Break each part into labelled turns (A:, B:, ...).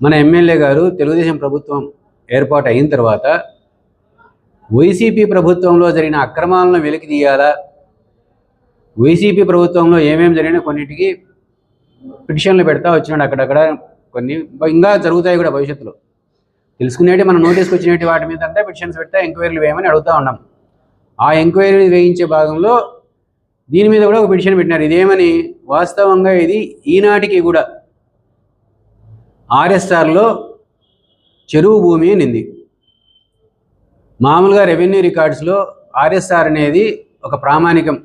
A: మన ఎమ్మెల్యే గారు తెలుగుదేశం ప్రభుత్వం ఏర్పాటు అయిన తర్వాత వైసీపీ ప్రభుత్వంలో జరిగిన అక్రమాలను వెలికి తీయాలా? వైసీపీ ప్రభుత్వంలో ఏమేమి జరిగినా కొన్నిటికి పిటిషన్లు పెడతా వచ్చినాడు అక్కడక్కడ కొన్ని. ఇంకా జరుగుతాయి కూడా భవిష్యత్తులో. తెలుసుకునేటి మనం నోటీస్కి వచ్చినట్టు వాటి మీద అంతా పిటిషన్స్ పెడతా ఎంక్వైరీలు వేయమని అడుగుతూ ఉన్నాం. ఆ ఎంక్వైరీ వేయించే భాగంలో దీని మీద కూడా ఒక పిటిషన్ పెట్టినారు. ఇదేమని? వాస్తవంగా ఇది ఈనాటికి కూడా ఆర్ఎస్ఆర్లో చెరువు భూమి అనింది మామూలుగా రెవెన్యూ రికార్డ్స్లో ఆర్ఎస్ఆర్ అనేది ఒక ప్రామాణికం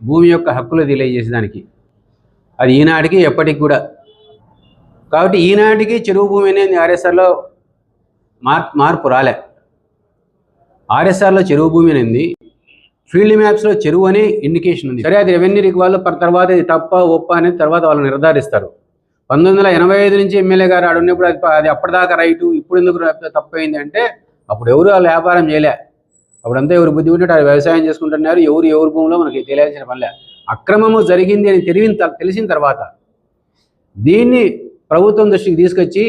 A: భూమి యొక్క హక్కులు తెలియజేసేదానికి అది ఈనాటికి ఎప్పటికి కూడా. కాబట్టి ఈనాటికి చెరువు భూమి అనేది ఆర్ఎస్ఆర్లో మార్ మార్పు రాలే. ఆర్ఎస్ఆర్లో చెరువు భూమి అనేది ఫీల్డ్ మ్యాప్స్లో చెరువు అనే ఇండికేషన్ ఉంది. సరే అది రెవెన్యూ రిక్ వాళ్ళు తర్వాత ఇది తప్ప ఒప్ప అనేది తర్వాత వాళ్ళు నిర్ధారిస్తారు. పంతొమ్మిది వందల ఎనభై ఐదు నుంచి ఎమ్మెల్యే గారు ఆడున్నప్పుడు అది అది అప్పటిదాకా రైటు ఇప్పుడు ఎందుకు ర- తప్పైంది అంటే అప్పుడు ఎవరు వాళ్ళు వ్యాపారం చేయలే. అప్పుడంతా ఎవరు బుద్ధి ఉంటే వ్యవసాయం చేసుకుంటున్నారు ఎవరు ఎవరి భూమిలో మనకి తెలియాల్సిన పనిలే అక్రమము జరిగింది అని తెలివిన తెలిసిన తర్వాత దీన్ని ప్రభుత్వం దృష్టికి తీసుకొచ్చి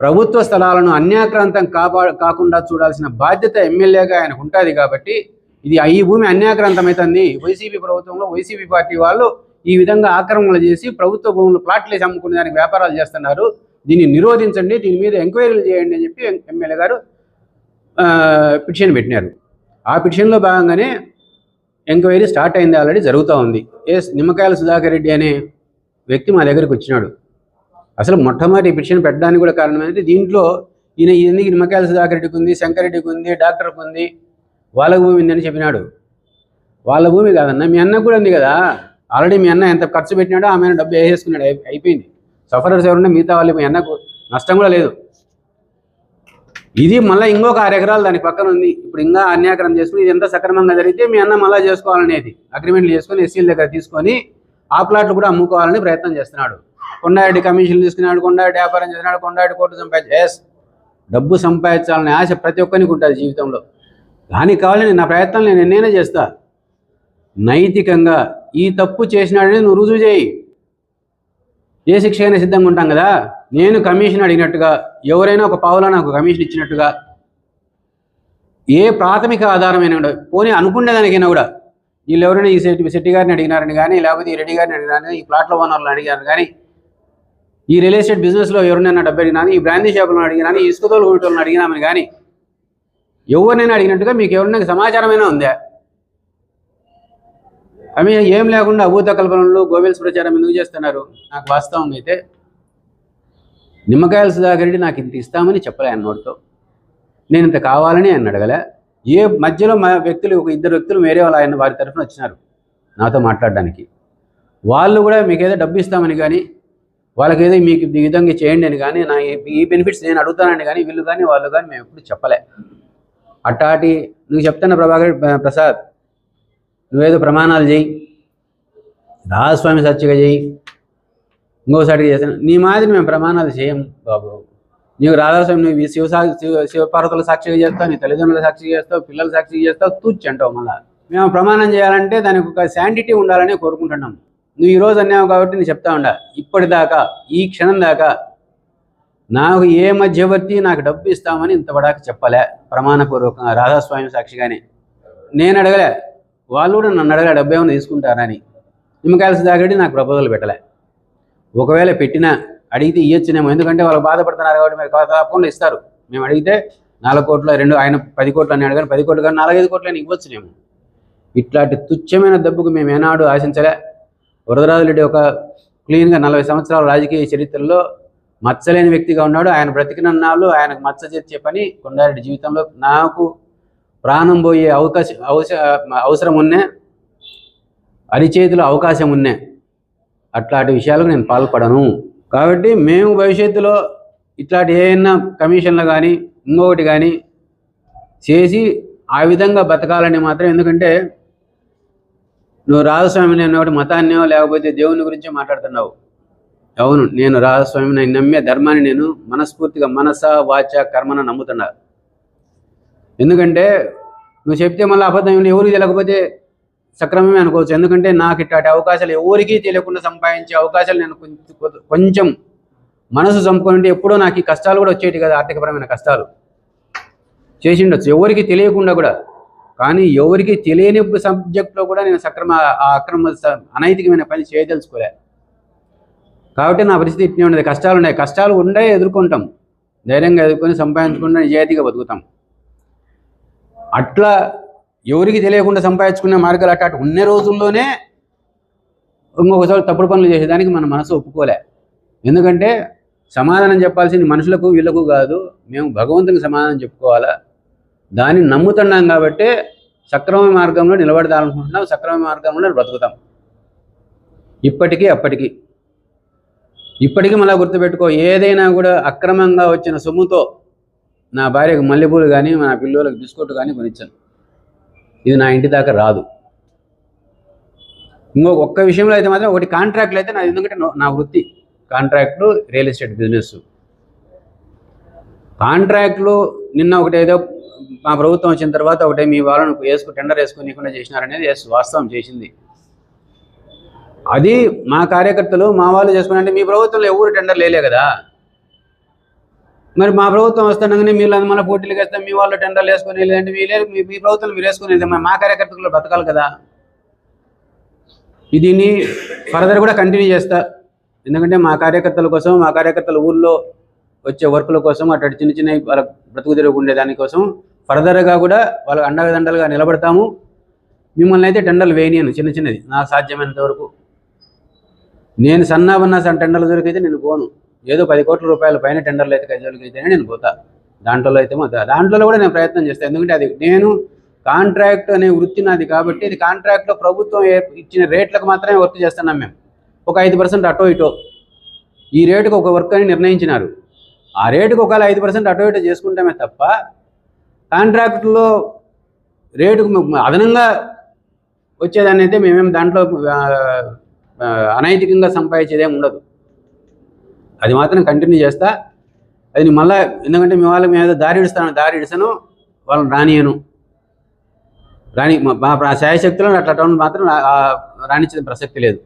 A: ప్రభుత్వ స్థలాలను అన్యాక్రాంతం కాపా కాకుండా చూడాల్సిన బాధ్యత ఎమ్మెల్యేగా ఆయనకు ఉంటుంది కాబట్టి ఇది ఈ భూమి అన్యాక్రాంతమవుతుంది. వైసీపీ ప్రభుత్వంలో వైసీపీ పార్టీ వాళ్ళు ఈ విధంగా ఆక్రమణలు చేసి ప్రభుత్వ భూములు ప్లాట్లేసి అమ్ముకునే దానికి వ్యాపారాలు చేస్తున్నారు. దీన్ని నిరోధించండి దీని మీద ఎంక్వైరీలు చేయండి అని చెప్పి ఎమ్మెల్యే గారు పిటిషన్ పెట్టినారు. ఆ పిటిషన్లో భాగంగానే ఎంక్వైరీ స్టార్ట్ అయింది ఆల్రెడీ జరుగుతూ ఉంది. ఎస్ నిమ్మకాయల సుధాకర్ రెడ్డి అనే వ్యక్తి మా దగ్గరికి వచ్చినాడు. అసలు మొట్టమొదటి పిటిషన్ పెట్టడానికి కూడా కారణం ఏంటంటే దీంట్లో ఈయన ఎందుకు నిమ్మకాయల సుధాకర్ రెడ్డికి ఉంది శంకరెడ్డికి ఉంది డాక్టర్కి ఉంది వాళ్ళ భూమి ఉందని చెప్పినాడు. వాళ్ళ భూమి కాదన్న మీ అన్నకు కూడా ఉంది కదా. ఆల్రెడీ మీ అన్న ఎంత ఖర్చు పెట్టినాడో ఆమె డబ్బు వేసేసుకున్నాడు అయిపోయింది. సఫరర్స్ ఎవరున్నా మిగతా వాళ్ళు మీ అన్నకు నష్టం కూడా లేదు. ఇది మళ్ళీ ఇంకొక ఆరు ఎకరాలు దాని పక్కన ఉంది. ఇప్పుడు ఇంకా అన్యాకరం చేసుకుని ఇది ఎంత సక్రమంగా జరిగితే మీ అన్న మళ్ళీ చేసుకోవాలనేది. అగ్రిమెంట్లు చేసుకొని ఎస్సీల దగ్గర తీసుకొని ఆ ప్లాట్లు కూడా అమ్ముకోవాలని ప్రయత్నం చేస్తున్నాడు. కొండారెడ్డి కమిషన్లు తీసుకున్నాడు కొండారెడ్డి వ్యాపారం చేస్తున్నాడు కొండారెడ్డి కోర్టు సంపాదించి ఎస్. డబ్బు సంపాదించాలనే ఆశ ప్రతి ఒక్కరికి ఉంటుంది జీవితంలో. దానికి కావాలని నా ప్రయత్నం నేను నేనే చేస్తాను నైతికంగా ఈ తప్పు చేసినాడని నువ్వు రుజువు చేయి. ఏ శిక్ష అయినా సిద్ధంగా ఉంటాం కదా? నేను కమిషన్ అడిగినట్టుగా ఎవరైనా ఒక పావులో నాకు కమిషన్ ఇచ్చినట్టుగా ఏ ప్రాథమిక ఆధారమైన కూడా, పోనీ అనుకునేదానికైనా కూడా వీళ్ళు ఎవరైనా ఈ శెట్టి శెట్టి గారిని అడిగినారని కానీ లేకపోతే ఈ రెడ్డి గారిని అడిగినారని ఈ ప్లాట్ల ఓనర్లను అడిగారు కానీ ఈ రియల్ ఎస్టేట్ బిజినెస్లో ఎవరినైనా డబ్బు అడిగినాను ఈ బ్రాందీ షాపులను అడిగినాను ఈ ఇసుకతోలు కొట్టోళ్ళని అడిగినామని కానీ ఎవరినైనా అడిగినట్టుగా మీకు ఎవరినైనా సమాచారమైనా ఉందా? అవి ఏం లేకుండా అభూత కల్పనలు గోవెల్స్ ప్రచారం ఎందుకు చేస్తున్నారు? నాకు వాస్తవం అయితే నిమ్మకాయల సుధాకర్ రెడ్డి నాకు ఇంత ఇస్తామని చెప్పలే ఆయన నోటితో. నేను ఇంత కావాలని ఆయన అడగలే. ఏ మధ్యలో మా వ్యక్తులు ఒక ఇద్దరు వ్యక్తులు వేరే వాళ్ళు ఆయన వారి తరఫున వచ్చినారు నాతో మాట్లాడడానికి. వాళ్ళు కూడా మీకు ఏదో డబ్బు ఇస్తామని కానీ వాళ్ళకి ఏదో మీకు ఈ విధంగా చేయండి అని కానీ నా ఈ- ఈ బెనిఫిట్స్ నేను అడుగుతానని కానీ వీళ్ళు కానీ వాళ్ళు కానీ మేము ఎప్పుడు చెప్పలే. అట్టాటి నువ్వు చెప్తున్న ప్రభాకర్ ప్రసాద్ నువ్వేదో ప్రమాణాలు చేయి రాజస్వామి సచ్చిగా చేయి ఇంకోసారి చేస్తాను. నీ మాదిరి మేము ప్రమాణాలు చేయం బాబు. నీవు రాధాస్వామి నువ్వు శివ సా- శివ శివపార్వతుల సాక్షిగా చేస్తావు నీ తల్లిదండ్రుల సాక్షిగా చేస్తావు పిల్లల సాక్షిగా చేస్తావు తూచి అంటావు మళ్ళా. మేము ప్రమాణం చేయాలంటే దానికి ఒక శాంటిటీ ఉండాలని కోరుకుంటున్నాం. నువ్వు ఈ రోజు అన్నావు కాబట్టి నేను చెప్తా ఉండా. ఇప్పటిదాకా ఈ క్షణం దాకా నాకు ఏ మధ్యవర్తి నాకు డబ్బు ఇస్తామని ఇంతవరకు చెప్పలే. ప్రమాణపూర్వకంగా రాధాస్వామి సాక్షిగానే. నేను అడగలే. వాళ్ళు కూడా నన్ను అడగా డబ్బు ఏమైనా తీసుకుంటారని నిమ్మకాయలు దాగడి నాకు ప్రపోజల్ పెట్టలే. ఒకవేళ పెట్టినా అడిగితే ఇవ్వచ్చునేమో ఎందుకంటే వాళ్ళు బాధపడుతున్నారు కాబట్టి మీరు తప్పకుండా ఇస్తారు. మేము అడిగితే నాలుగు కోట్ల రెండు ఆయన పది కోట్లు అని అడగారు పది కోట్లు కానీ నాలుగైదు కోట్లు అని ఇవ్వచ్చునేమో. ఇట్లాంటి తుచ్చమైన దెబ్బకు మేము ఏనాడు ఆశించలే. వరదరాజులెడ్డి ఒక క్లీన్గా నలభై సంవత్సరాల రాజకీయ చరిత్రలో మచ్చలేని వ్యక్తిగా ఉన్నాడు. ఆయన బ్రతికినన్నాళ్ళు ఆయనకు మచ్చ చేర్చే పని కొండారెడ్డి జీవితంలో. నాకు ప్రాణం పోయే అవకాశం అవసరం ఉన్నే అరిచేతిలో అవకాశం ఉన్నే అట్లాంటి విషయాలకు నేను పాల్పడను. కాబట్టి మేము భవిష్యత్తులో ఇట్లాంటి ఏమైనా కమిషన్లు కానీ ఇంకొకటి కానీ చేసి ఆ విధంగా బతకాలని మాత్రం ఎందుకంటే నువ్వు రాజస్వామిని అన్న ఒకటి మతాన్నో లేకపోతే దేవుని గురించి మాట్లాడుతున్నావు. అవును నేను రాజస్వామిని నమ్మే ధర్మాన్ని నేను మనస్ఫూర్తిగా మనస వాచ కర్మన నమ్ముతున్నా. ఎందుకంటే నువ్వు చెప్తే మళ్ళీ అబద్ధం ఎవరికి తెలియకపోతే సక్రమమే అనుకోవచ్చు. ఎందుకంటే నాకు ఇట్లాంటి అవకాశాలు ఎవరికీ తెలియకుండా సంపాదించే అవకాశాలు నేను కొంచెం కొంచెం మనసు చంపుకుంటే ఎప్పుడో నాకు ఈ కష్టాలు కూడా వచ్చేటి కదా ఆర్థికపరమైన కష్టాలు. చేసిండొచ్చు. ఎవరికి తెలియకుండా కూడా. కానీ ఎవరికి తెలియని సబ్జెక్ట్లో కూడా నేను సక్రమ ఆ అక్రమ అనైతికమైన పని చేయదలుచుకోలే. కాబట్టి నా పరిస్థితి ఇట్నే ఉండదు కష్టాలు ఉన్నాయి. కష్టాలు ఉండే ఎదుర్కొంటాం. ధైర్యంగా ఎదుర్కొని సంపాదించుకుంటే నిజాయితీగా బతుకుతాం. అట్లా ఎవరికి తెలియకుండా సంపాదించుకునే మార్గాలు అట్లా అటు ఉన్న రోజుల్లోనే ఇంకొకసారి తప్పుడు పనులు చేసేదానికి మన మనసు ఒప్పుకోలే. ఎందుకంటే సమాధానం చెప్పాల్సింది మనుషులకు వీళ్ళకు కాదు. మేము భగవంతునికి సమాధానం చెప్పుకోవాలా? దాన్ని నమ్ముతున్నాం కాబట్టి సక్రమ మార్గంలో నిలబడదాలనుకుంటున్నాం సక్రమ మార్గంలో బ్రతుకుతాం. ఇప్పటికీ అప్పటికి. ఇప్పటికీ మళ్ళీ గుర్తుపెట్టుకో ఏదైనా కూడా అక్రమంగా వచ్చిన సొమ్ముతో నా భార్యకు మల్లెపూలు కానీ నా పిల్లలకు బిస్కెట్ కానీ కొనిచ్చాను. ఇది నా ఇంటి దాకా రాదు. ఇంకో ఒక్క విషయంలో అయితే మాత్రం ఒకటి కాంట్రాక్ట్లు అయితే నా ఎందుకంటే నా- వృత్తి కాంట్రాక్ట్లు రియల్ ఎస్టేట్ బిజినెస్. కాంట్రాక్ట్లు నిన్న ఒకటి ఏదో మా ప్రభుత్వం వచ్చిన తర్వాత ఒకటే మీ వాళ్ళను వేసుకు టెండర్ వేసుకునికుండా చేసినారనేది వాస్తవం చేసింది. అది మా కార్యకర్తలు మా వాళ్ళు చేసుకున్నారంటే మీ ప్రభుత్వంలో ఎవరు టెండర్ లేలే కదా. మరి మా ప్రభుత్వం వస్తుండగానే మీరు అది మన పోటీలకు వేస్తాం మీ వాళ్ళు టెండర్లు వేసుకొని లేదంటే మీ మీ ప్రభుత్వం మీరు వేసుకునేది మరి మా కార్యకర్తలు బతకాలి కదా. ఇది దీన్ని ఫర్దర్ కూడా కంటిన్యూ చేస్తా. ఎందుకంటే మా కార్యకర్తల కోసం మా కార్యకర్తల ఊళ్ళో వచ్చే వర్కుల కోసం అటు చిన్న చిన్న వాళ్ళ బ్రతుకు తెరుగు ఉండే దానికోసం ఫర్దర్గా కూడా వాళ్ళ అండదండలుగా నిలబడతాము. మిమ్మల్ని అయితే టెండర్లు వేయనియను చిన్న చిన్నది నాకు సాధ్యమైనంత వరకు. నేను సన్నాబన్నా సన్ టెండర్లు దొరికైతే నేను పోను. ఏదో పది కోట్ల రూపాయల పైన టెండర్లు అయితే గజాలకి అయితేనే నేను పోతా. దాంట్లో అయితే మాత్రం దాంట్లో కూడా నేను ప్రయత్నం చేస్తాను ఎందుకంటే అది నేను కాంట్రాక్ట్ అనే వృత్తి నాది కాబట్టి ఇది కాంట్రాక్ట్లో ప్రభుత్వం ఇచ్చిన రేట్లకు మాత్రమే వర్క్ చేస్తున్నాం మేము. ఒక ఐదు పర్సెంట్ అటో ఇటో. ఈ రేటుకు ఒక వర్క్ అని నిర్ణయించినారు. ఆ రేటుకు ఒకవేళ ఐదు పర్సెంట్ అటో ఇటో చేసుకుంటామే తప్ప కాంట్రాక్ట్లో రేటుకు అదనంగా వచ్చేదాన్ని అయితే మేమేం దాంట్లో అనైతికంగా సంపాదించేదేం ఉండదు. అది మాత్రం కంటిన్యూ చేస్తా. అది మళ్ళీ ఎందుకంటే మీ వాళ్ళకి మీద దారి ఇడుస్తాను దారి ఇడిసాను వాళ్ళని రానియను. రాని మా మా శాయశక్తులను అట్లా టౌన్ మాత్రం రాణించిన ప్రసక్తి లేదు.